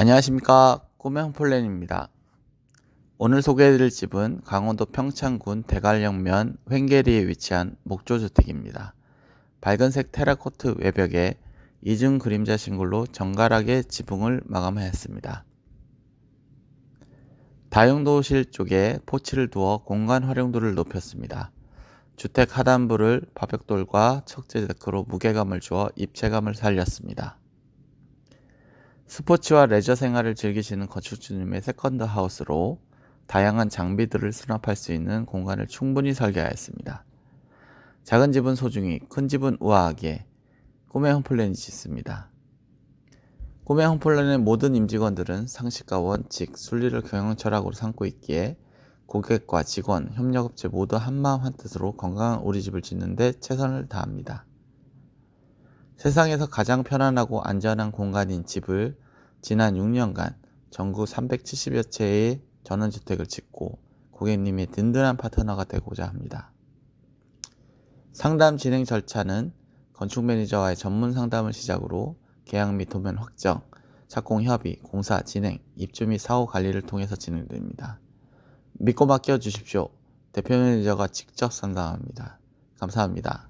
안녕하십니까 꿈의 홈플랜입니다. 오늘 소개해드릴 집은 강원도 평창군 대관령면 횡계리에 위치한 목조주택입니다. 밝은색 테라코트 외벽에 이중 그림자 싱글로 정갈하게 지붕을 마감하였습니다. 다용도실 쪽에 포치를 두어 공간 활용도를 높였습니다. 주택 하단부를 바벽돌과 척재 데크로 무게감을 주어 입체감을 살렸습니다. 스포츠와 레저 생활을 즐기시는 건축주님의 세컨드 하우스로 다양한 장비들을 수납할 수 있는 공간을 충분히 설계하였습니다. 작은 집은 소중히, 큰 집은 우아하게 꿈의 홈플랜이 짓습니다. 꿈의 홈플랜의 모든 임직원들은 상식과 원칙, 순리를 경영 철학으로 삼고 있기에 고객과 직원, 협력업체 모두 한마음 한뜻으로 건강한 우리 집을 짓는데 최선을 다합니다. 세상에서 가장 편안하고 안전한 공간인 집을 지난 6년간 전국 370여 채의 전원주택을 짓고 고객님의 든든한 파트너가 되고자 합니다. 상담 진행 절차는 건축 매니저와의 전문 상담을 시작으로 계약 및 도면 확정, 착공 협의, 공사 진행, 입주 및 사후 관리를 통해서 진행됩니다. 믿고 맡겨 주십시오. 대표 매니저가 직접 상담합니다. 감사합니다.